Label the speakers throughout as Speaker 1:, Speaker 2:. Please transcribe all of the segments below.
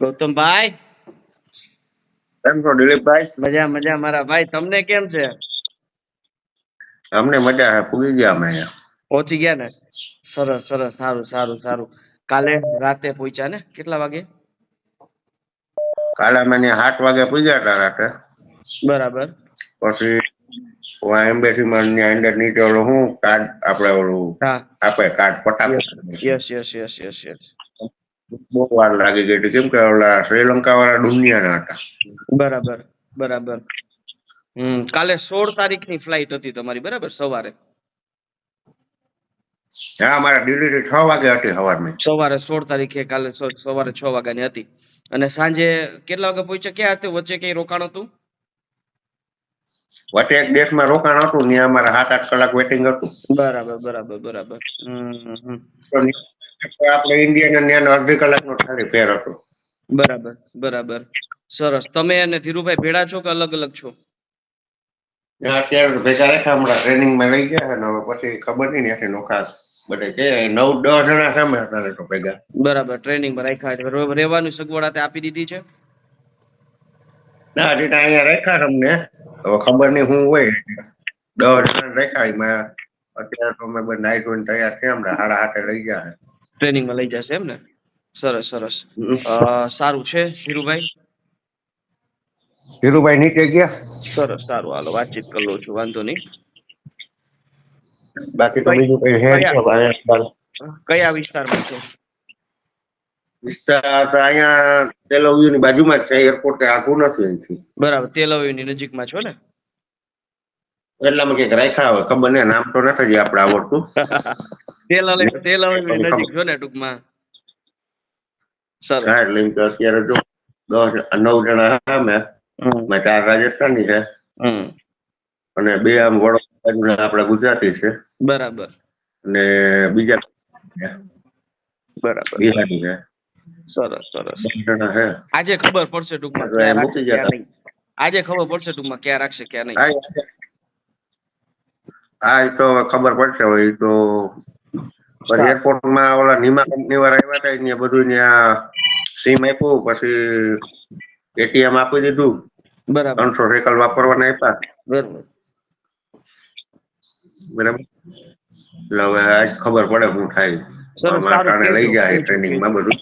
Speaker 1: ગૌતમભાઈ
Speaker 2: કેમ છો દિલીપભાઈ
Speaker 1: મજા મજા મારા ભાઈ. તમને કેમ છે?
Speaker 2: અમને મજા છે પૂગી ગયા અમે
Speaker 1: પહોંચી ગયા ને? સરસ સરસ. સારું સારું સારું. કાલે રાતે પહોંચ્યા ને? કેટલા વાગે?
Speaker 2: કાલે અમે સાત વાગે પૂગ્યા હતા રાતે.
Speaker 1: બરાબર.
Speaker 2: પછી એમ્બેસી માં ની અંદર નીચે ઓલું હું કાર્ડ આપણે ઓલું આપે card પટાવે
Speaker 1: yes yes yes yes yes.
Speaker 2: બહુ વાર લાગી ગઈ હતી. કેમ કે ઓલા શ્રીલંકા વાળા દુનિયાના હતા.
Speaker 1: બરાબર બરાબર. હમ કાલે સોળ તારીખની ફ્લાઇટ હતી તમારી બરાબર સવારે?
Speaker 2: હા મારા દિલ્હી છ વાગે હતી સવારની.
Speaker 1: સવારે સોળ તારીખે કાલે સવારે છ વાગ્યાની હતી. અને સાંજે કેટલા વાગે પહોંચ્યા? ક્યાં હતું? વચ્ચે કઈ રોકાણ હતું?
Speaker 2: વચ્ચે એક દેશમાં રોકાણ હતું ત્યાં અમારે સાત આઠ કલાક વેટિંગ હતું.
Speaker 1: બરાબર બરાબર બરાબર.
Speaker 2: આપણે ઇન્ડિયન ત્યાં અડધી કલાકનો ખાલી ફેર હતો.
Speaker 1: બરાબર બરાબર. સરસ. તમે અને ધીરુભાઈ ભેળા છો કે અલગ અલગ છો?
Speaker 2: અત્યારે ભેગા રાખ્યા હમણાં ટ્રેનિંગમાં લઈ ગયા અને હવે પછી ખબર નહીં ત્યાંથી નોખા બધે કે નવ દસ જણા સામે હતા તો ભેગા.
Speaker 1: બરાબર. ટ્રેનિંગમાં રાખ્યા છે. રે- રહેવાની સગવડ આપી દીધી છે?
Speaker 2: ના હજી તો અહીંયા રાખ્યા તમને. હવે ખબર નહીં હું હોય. દસ જણા રાખ્યા. એમાં અત્યારે તો અમે બધા તૈયાર થયા. હમણાં હાડા હાથે લઈ ગયા
Speaker 1: ટ્રેનિંગમાં લઈ જશે એમ ને સરસ. સરસ અ, સારું છે ધીરુભાઈ
Speaker 2: ધીરુભાઈ નીચે ગયા?
Speaker 1: સરસ સારું. હાલો વાતચીત કરી લઉં છું વાંધો નહીં.
Speaker 2: બાકી તો બીજું કઈ હે
Speaker 1: કયા વિસ્તારમાં છો?
Speaker 2: વિસ્તાર તો અહીંયા તેલવ્યુ ની બાજુમાં જ છે એરપોર્ટ કઈ આઘું નથી અહીંથી.
Speaker 1: બરાબર તેલવીની નજીકમાં છો ને?
Speaker 2: એટલામાં કંઈક રાખ્યા હોય ખબર નહીં નામ તો નથી આપણે આવડતું.
Speaker 1: તેલવી તેલવીની નજીક જો ને ટૂંકમાં. સર
Speaker 2: હા એટલે અત્યારે જો દસ નવ જણા સામે મેં ચાર રાજસ્થાની છે. અને બે આમ વડોદરા આપણા ગુજરાતી છે.
Speaker 1: બરાબર.
Speaker 2: અને બીજા
Speaker 1: બરાબર.
Speaker 2: બિહારી છે.
Speaker 1: સરસ સરસ. આજે ખબર પડશે ટૂંકમાં. આજે ખબર પડશે ટૂંકમાં ક્યાં રાખશે ક્યાં નહીં.
Speaker 2: હા હા એ તો ખબર પડશે હવે તો પછી એરપોર્ટમાં ઓલા નીમા કંપની વાળા આવ્યા હતા ત્યાં બધું ત્યાં સીમ આપ્યું પછી એટીએમ આપી દીધું.
Speaker 1: બરાબર.
Speaker 2: ત્રણસો સાયકલ વાપરવાના આપ્યા.
Speaker 1: બરાબર.
Speaker 2: બરાબર. એટલે હવે આજ ખબર પડે શું થાય.
Speaker 1: સરસ, સારું.
Speaker 2: કારણે લઈ જાય ટ્રેનિંગમાં બધું.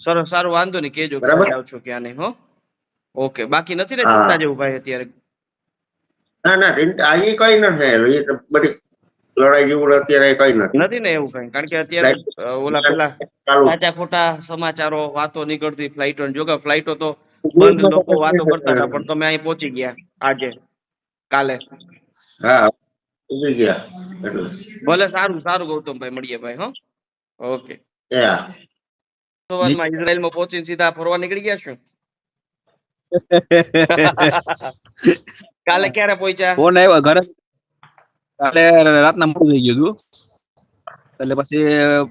Speaker 1: સરસ સારું. વાંધો નહીં કેજો.
Speaker 2: બરાબર.
Speaker 1: ક્યાં છો ક્યાં નહીં હો. ઓકે. બાકી નથી ને જેવું ભાઈ અત્યારે?
Speaker 2: ના ના અહીં કઈ નથી બધી લડાઈ જેવું અત્યારે કઈ નથી
Speaker 1: નથી ને એવું કઈ? કારણ કે અત્યારે ઓલા પેલા સાચા ખોટા સમાચારો વાતો નીકળતી ફ્લાઇટો જો કે ફ્લાઇટો તો બંધ લોકો વાતો કરતા હતા પણ તમે અહીં પહોંચી ગયા આજે કાલે.
Speaker 2: હા પહોંચી ગયા.
Speaker 1: ભલે સારું સારું ગૌતમભાઈ મળીએ ભાઈ હો. ઓકે. સવારમાં ઇઝરાયલમાં પહોંચીને સીધા ફરવા નીકળી ગયા છો? કાલે ક્યારે પહોંચ્યા?
Speaker 3: ફોન આવ્યો ઘરે. કાલે રાતના મોડું થઈ ગયું હતું. એટલે પછી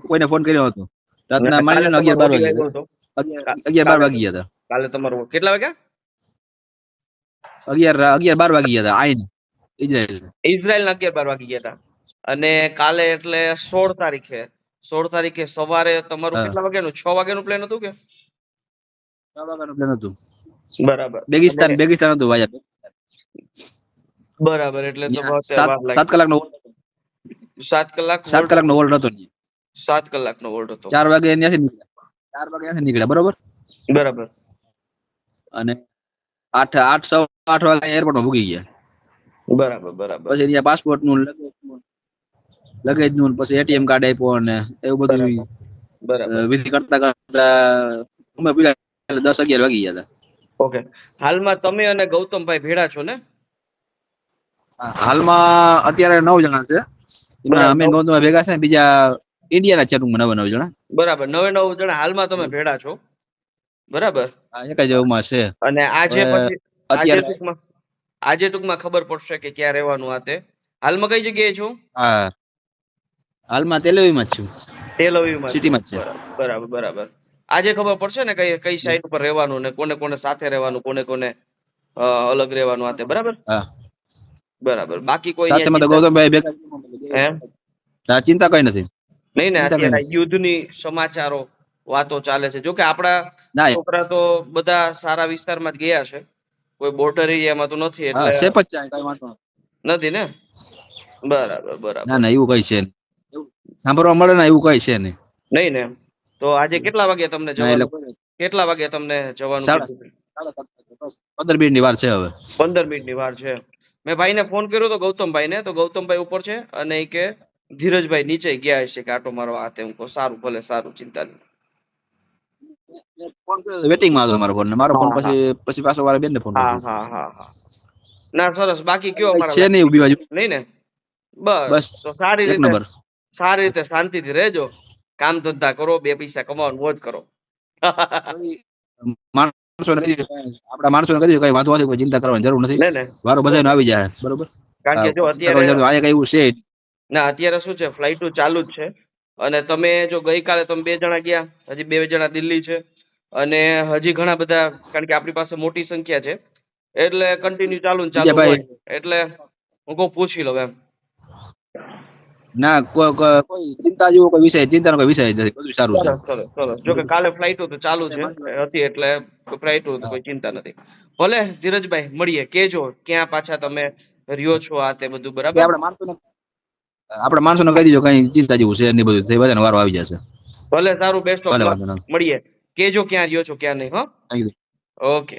Speaker 3: કોઈને ફોન કર્યો હતો. રાતના માની લો અગિયાર બાર વાગ્યા. અગિયાર બાર વાગી ગયા હતા.
Speaker 1: કાલે તમારું કેટલા વાગ્યા?
Speaker 3: અગિયાર અગિયાર બાર વાગી ગયા હતા. આઈને. ઇઝરાયલ
Speaker 1: ઇઝરાયલ ના અગિયાર બાર વાગી ગયા હતા. અને કાલે એટલે સોળ તારીખે. સોળ તારીખે સવારે તમારું કેટલા વાગ્યાનું? છ વાગ્યાનું પ્લેન હતું કે?
Speaker 3: પ્લેન હતું.
Speaker 1: બરાબર.
Speaker 3: બેગિસ્તાન બેગિસ્તાન હતું વાયા.
Speaker 1: બરાબર એટલે
Speaker 3: સાત
Speaker 1: કલાક નો
Speaker 3: સાત કલાકનો
Speaker 1: સાત કલાક
Speaker 3: સાત કલાકનો હોલ્ડ હતો.
Speaker 1: સાત કલાકનો હોલ્ડ હતો.
Speaker 3: ચાર વાગે ત્યાંથી નીકળ્યા. ચાર વાગે ત્યાંથી નીકળ્યા બરોબર?
Speaker 1: બરાબર.
Speaker 3: અને આઠ આઠ સવા આઠ વાગે એરપોર્ટમાં ભૂગી ગયા.
Speaker 1: બરાબર બરાબર.
Speaker 3: પછી ત્યાં પાસપોર્ટનું લગેજનું પછી એટીએમ કાર્ડ આપ્યો અને એવું બધું
Speaker 1: બરાબર.
Speaker 3: વિધિ કરતા કરતા અમે પેલા દસ અગિયાર વાગી ગયા હતા.
Speaker 1: ઓકે. હાલમાં તમે અને ગૌતમભાઈ ભેળા છો ને?
Speaker 3: હાલમાં અત્યારે નવ જણા છે. અમે ગૌતમભાઈ ભેગા છે બીજા ઇન્ડિયાના ચેરમાં નવ નવ જણા.
Speaker 1: બરાબર. નવે નવ જણા. હાલમાં તમે ભેળા છો. બરાબર.
Speaker 3: એક જ એવમાં છે.
Speaker 1: અને આજે પછી
Speaker 3: અત્યારે
Speaker 1: ટૂંકમાં આજે ટૂંકમાં ખબર પડશે કે ક્યાં રહેવાનું આ તે. હાલમાં કઈ જગ્યાએ છો?
Speaker 3: હા. હાલમાં તેલવીમાં જ છું.
Speaker 1: તેલવીમાં.
Speaker 3: સિટીમાં જ છે.
Speaker 1: બરાબર બરાબર. આજે ખબર પડશે ને કઈ કઈ સાઈડ ઉપર રહેવાનું ને કોને કોને સાથે રહેવાનું કોને કોને અલગ રહેવાનું આતે બરાબર? બરાબર. બાકી કોઈ
Speaker 3: સાથે માં તો ગૌતમભાઈ
Speaker 1: હે?
Speaker 3: હા, ચિંતા કઈ નથી.
Speaker 1: નહીં ને અત્યારે યુદ્ધની સમાચારો વાતો ચાલે છે. જો કે આપણા છોકરા તો બધા સારા વિસ્તારમાં જ ગયા છે. કોઈ બોર્ડર એરિયામાં તો નથી એટલે
Speaker 3: સેફ જ છે કઈ વાંધો નથી.
Speaker 1: નથી ને? બરાબર બરાબર.
Speaker 3: ના ના એવું કઈ છે સાંભળવા મળે ને એવું કઈ છે નહીં.
Speaker 1: નહીં ને? તો આજે કેટલા વાગે તમને જવાનું કેટલા વાગે તમને જવાનું
Speaker 3: પંદર મિનિટની વાર છે હવે.
Speaker 1: પંદર મિનિટની વાર છે. મેં ભાઈને ફોન કર્યો તો ગૌતમભાઈને તો ગૌતમભાઈ ઉપર છે અને એ કે ધીરજભાઈ નીચે ગયા હશે કે આટો મારવા હાથે? હું કહું સારું ભલે સારું ચિંતા નહીં.
Speaker 3: ફોનમાં હતો મારો ફોન મારો ફોન પછી પછી પાછો મારા બેન ને ફોન
Speaker 1: હા હા હા હા. ના સરસ. બાકી કયો
Speaker 3: છે નહીં ઊભી બાજુ.
Speaker 1: નહીં ને? બસ.
Speaker 3: બસ.
Speaker 1: સારી રીતે સારી રીતે શાંતિથી રહેજો. કામ ધંધા કરો બે પૈસા કમાવો મોજ કરો.
Speaker 3: માણસો કાંઈ- માણસો ને કઈ વાંધો નથી કોઈ ચિંતા કરવાની જરૂર નથી. વારો બધા આવી જાય. બરોબર.
Speaker 1: કારણ કે જો અત્યારે
Speaker 3: એવું છે.
Speaker 1: ના અત્યારે શું છે ફ્લાઇટો ચાલુ જ છે. અને તમે જો ગઈકાલે તમે બે જણા ગયા હજી બે જણા દિલ્હી છે. અને હજી ઘણા બધા કારણ કે આપણી પાસે મોટી સંખ્યા છે. એટલે કન્ટિન્યુ ચાલુ ચાલુ એટલે હું કહું પૂછી લઉં એમ.
Speaker 3: ના કોઈ ચિંતા જેવો કોઈ વિષય ચિંતાનો કોઈ વિષય નથી. બધું સારું છે.
Speaker 1: જો કે કાલે ફ્લાઇટો તો ચાલુ છે હતી એટલે ફ્લાઇટો તો કોઈ ચિંતા નથી. ભલે ધીરજભાઈ મળીએ. કેજો ક્યાં પાછા તમે રહ્યો છો આ તે બધું બરાબર?
Speaker 3: આપણા માણસોને આપણે માણસોને કહી દીજો કઈ ચિંતા જેવું છે નહીં બધું. થઈ બધાને વારો આવી જશે.
Speaker 1: ભલે સારું બેસ્ટ ઓફ મળીએ. કેજો ક્યાં રહ્યો છો ક્યાં નહીં હો? ઓકે